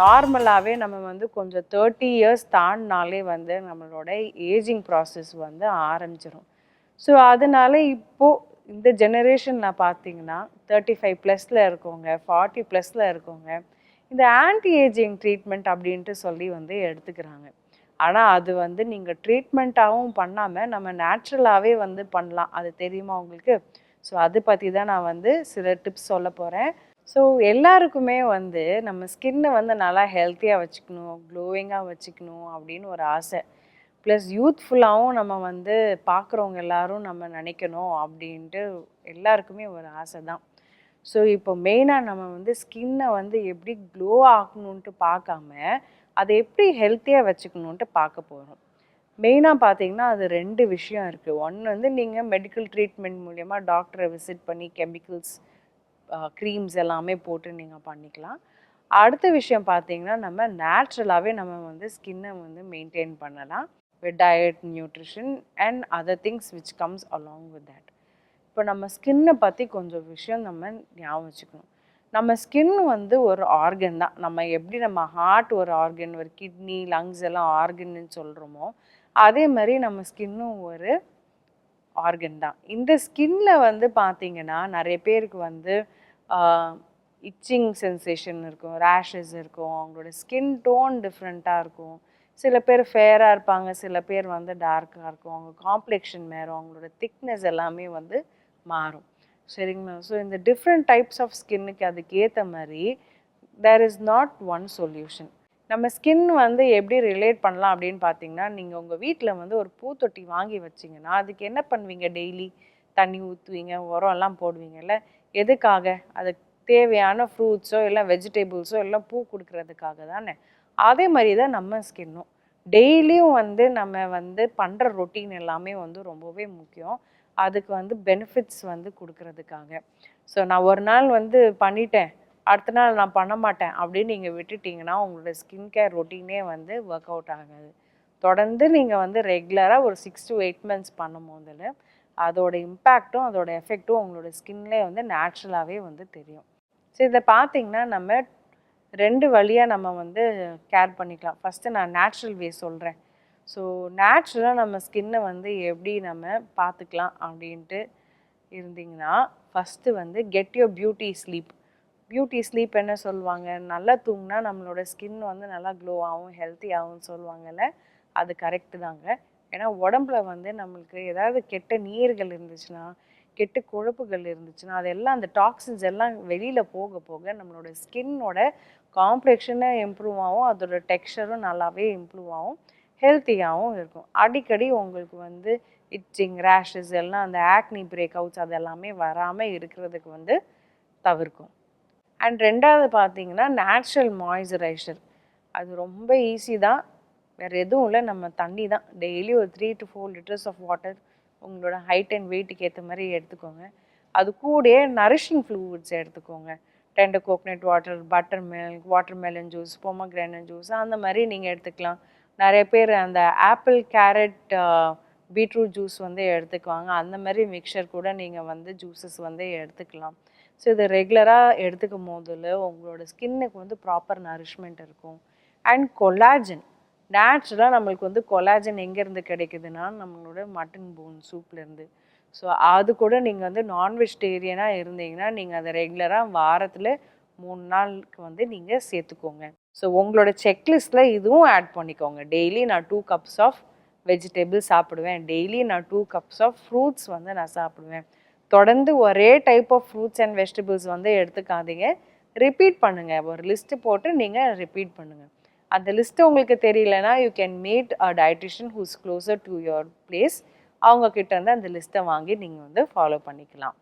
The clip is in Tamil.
நார்மலாகவே நம்ம வந்து கொஞ்சம் தேர்ட்டி இயர்ஸ் தாண்டினாலே வந்து நம்மளோட ஏஜிங் ப்ராசஸ் வந்து ஆரம்பிச்சிடும் ஸோ அதனால இப்போது இந்த ஜெனரேஷனில் பார்த்தீங்கன்னா தேர்ட்டி ஃபைவ் ப்ளஸில் இருக்கவங்க ஃபார்ட்டி ப்ளஸில் இருக்கவங்க இந்த ஆன்டி ஏஜிங் ட்ரீட்மெண்ட் அப்படின்ட்டு சொல்லி வந்து எடுத்துக்கிறாங்க. ஆனால் அது வந்து நீங்கள் ட்ரீட்மெண்ட்டாகவும் பண்ணாமல் நம்ம நேச்சுரலாகவே வந்து பண்ணலாம். அது தெரியுமா உங்களுக்கு? ஸோ அதை பற்றி தான் நான் வந்து சில டிப்ஸ் சொல்ல போகிறேன் ஸோ எல்லாருக்குமே வந்து நம்ம ஸ்கின்னை வந்து நல்லா ஹெல்த்தியாக வச்சுக்கணும் க்ளோவிங்காக வச்சுக்கணும் அப்படின்னு ஒரு ஆசை. ப்ளஸ் யூத்ஃபுல்லாகவும் நம்ம வந்து பார்க்குறவங்க எல்லாரும் நம்ம நினைக்கணும் அப்படின்ட்டு எல்லாருக்குமே ஒரு ஆசை தான். ஸோ இப்போ மெயினாக நம்ம வந்து ஸ்கின்னை வந்து எப்படி க்ளோ ஆகணுன்ட்டு பார்க்காம அதை எப்படி ஹெல்த்தியாக வச்சுக்கணுன்ட்டு பார்க்க போகிறோம் மெயினாக பார்த்தீங்கன்னா அது ரெண்டு விஷயம் இருக்குது ஒன்று வந்து நீங்கள் மெடிக்கல் ட்ரீட்மெண்ட் மூலயமா டாக்டரை விசிட் பண்ணி கெமிக்கல்ஸ் க்ரீம்ஸ் எல்லாமே போட்டு நீங்கள் பண்ணிக்கலாம். அடுத்த விஷயம் பார்த்தீங்கன்னா நம்ம நேச்சுரலாகவே நம்ம வந்து ஸ்கின்னை வந்து மெயின்டைன் பண்ணலாம். With diet nutrition and other things which comes along with that இப்போ நம்ம ஸ்கின்னை பற்றி கொஞ்சம் விஷயம் நம்ம ஞாபகம் வச்சுக்கணும். நம்ம ஸ்கின் வந்து ஒரு ஆர்கன் தான். நம்ம எப்படி நம்ம ஹார்ட் ஒரு ஆர்கன் ஒரு கிட்னி லங்ஸ் எல்லாம் ஆர்கன்னு சொல்கிறோமோ அதே மாதிரி நம்ம ஸ்கின்னும் ஒரு ஆர்கன் தான். இந்த ஸ்கின்ல வந்து பார்த்தீங்கன்னா நிறைய பேருக்கு வந்து இச்சிங் சென்சேஷன் இருக்கும் ரேஷஸ் இருக்கும் அவங்களோட ஸ்கின் டோன் டிஃப்ரெண்ட்டாக இருக்கும். சில பேர் ஃபேராக இருப்பாங்க சில பேர் வந்து டார்க்காக இருக்கும். அவங்க காம்ப்ளெக்ஷன் மாறும் அவங்களோட திக்னஸ் எல்லாமே வந்து மாறும். சரிங்களா ஸோ இந்த டிஃப்ரெண்ட் டைப்ஸ் ஆஃப் ஸ்கின்னுக்கு அதுக்கேற்ற மாதிரி there is not one solution நம்ம ஸ்கின் வந்து எப்படி ரிலேட் பண்ணலாம் அப்படின்னு பார்த்தீங்கன்னா நீங்கள் உங்கள் வீட்டில் வந்து ஒரு பூத்தொட்டி வாங்கி வச்சிங்கன்னா அதுக்கு என்ன பண்ணுவீங்க டெய்லி தண்ணி ஊற்றுவீங்க உரம் எல்லாம் போடுவீங்கல்ல? எதுக்காக? அதுக்கு தேவையான ஃப்ரூட்ஸோ இல்லை வெஜிடபிள்ஸோ எல்லாம் பூ கொடுக்கறதுக்காக தானே? அதே மாதிரி தான் நம்ம ஸ்கின்னும் டெய்லியும் வந்து நம்ம வந்து பண்ணுற ரொட்டீன் எல்லாமே வந்து ரொம்பவே முக்கியம். அதுக்கு வந்து பெனிஃபிட்ஸ் வந்து கொடுக்கறதுக்காக. ஸோ நான் ஒரு நாள் வந்து பண்ணிட்டேன். அடுத்த நாள் நான் பண்ண மாட்டேன் அப்படின்னு நீங்கள் விட்டுட்டீங்கன்னா உங்களோட ஸ்கின் கேர் ரொட்டீனே வந்து ஒர்க் அவுட் ஆகாது. தொடர்ந்து நீங்கள் வந்து ரெகுலராக ஒரு சிக்ஸ் டு எயிட் மந்த்ஸ் பண்ணும் போதில் அதோட இம்பேக்ட்டும் அதோட எஃபெக்ட்டும் உங்களோட ஸ்கின்லேயே வந்து நேச்சுரலாகவே வந்து தெரியும். ஸோ இதை பார்த்தீங்கன்னா நம்ம ரெண்டு வழியாக நம்ம வந்து கேர் பண்ணிக்கலாம். ஃபஸ்ட்டு நான் நேச்சுரல் வே சொல்கிறேன் ஸோ நேச்சுரலாக நம்ம ஸ்கின்னை வந்து எப்படி நம்ம பார்த்துக்கலாம் அப்படின்ட்டு இருந்தீங்கன்னா ஃபஸ்ட்டு வந்து get your beauty sleep beauty sleep என்ன சொல்லுவாங்க? நல்லா தூங்கினா நம்மளோட ஸ்கின் வந்து நல்லா க்ளோ ஆகும் ஹெல்த்தி ஆகும்னு சொல்லுவாங்கல்ல? அது கரெக்டு தாங்க. ஏன்னா உடம்புல வந்து நம்மளுக்கு ஏதாவது கெட்ட நீர்கள் இருந்துச்சுன்னா கெட்ட கொழுப்புகள் இருந்துச்சுன்னா அதெல்லாம் அந்த டாக்ஸின்ஸ் எல்லாம் வெளியில் போக போக நம்மளோட ஸ்கின்னோட காம்ப்ளெக்ஷனை இம்ப்ரூவ் ஆகும் அதோட டெக்ஸ்டரும் நல்லாவே இம்ப்ரூவ் ஆகும் ஹெல்த்தியாகவும் இருக்கும். அடிக்கடி உங்களுக்கு வந்து இச்சிங் ரேஷஸ் எல்லாம் அந்த ஆக்னி பிரேக் அவுட்ஸ் அதெல்லாமே வராமல் இருக்கிறதுக்கு வந்து தவிர்க்கும். அண்ட் ரெண்டாவது பார்த்தீங்கன்னா நேச்சுரல் மாய்ஸ்சரைசர் அது ரொம்ப ஈஸி தான். வேறு எதுவும் இல்லை. நம்ம தண்ணி தான். டெய்லி ஒரு three to four litres of water உங்களோட ஹைட் அண்ட் வெயிட்டுக்கு ஏற்ற மாதிரி எடுத்துக்கோங்க. அது கூடயே நரிஷிங் ஃப்ளூவிட்ஸ் எடுத்துக்கோங்க. Tender coconut water buttermilk watermelon juice pomegranate juice அந்த மாதிரி நீங்கள் எடுத்துக்கலாம். நிறைய பேர் அந்த ஆப்பிள் கேரட் பீட்ரூட் ஜூஸ் வந்து எடுத்துக்குவாங்க. அந்த மாதிரி மிக்சர் கூட நீங்கள் வந்து ஜூஸஸ் வந்து எடுத்துக்கலாம். ஸோ இதை ரெகுலராக எடுத்துக்கும் போதில் உங்களோட ஸ்கின்னுக்கு வந்து ப்ராப்பர் நரிஷ்மெண்ட் இருக்கும். அண்ட் கொலாஜன் நேச்சுரலாக நம்மளுக்கு வந்து கொலாஜன் எங்கேருந்து கிடைக்குதுன்னா நம்மளோட மட்டன் போன் சூப்லேருந்து ஸோ அது கூட நீங்கள் வந்து நான் வெஜிடேரியனாக இருந்தீங்கன்னா நீங்கள் அதை ரெகுலராக வாரத்தில் மூணு நாளுக்கு வந்து நீங்கள் சேர்த்துக்கோங்க. ஸோ உங்களோட செக்லிஸ்ட்டில் இதுவும் ஆட் பண்ணிக்கோங்க. டெய்லி நான் டூ கப்ஸ் ஆஃப் வெஜிடபிள் சாப்பிடுவேன். டெய்லி நான் டூ கப்ஸ் ஆஃப் ஃப்ரூட்ஸ் வந்து நான் சாப்பிடுவேன். தொடர்ந்து ஒரே type of fruits and vegetables வந்து எடுத்துக்காதீங்க. ரிப்பீட் பண்ணுங்கள் ஒரு லிஸ்ட்டு போட்டு நீங்கள் ரிப்பீட் பண்ணுங்கள் அந்த லிஸ்ட்டு உங்களுக்கு தெரியலனா you can meet a dietitian who's closer to your place அவங்க கிட்ட இருந்து அந்த லிஸ்ட்டை வாங்கி நீங்கள் வந்து ஃபாலோ பண்ணிக்கலாம்.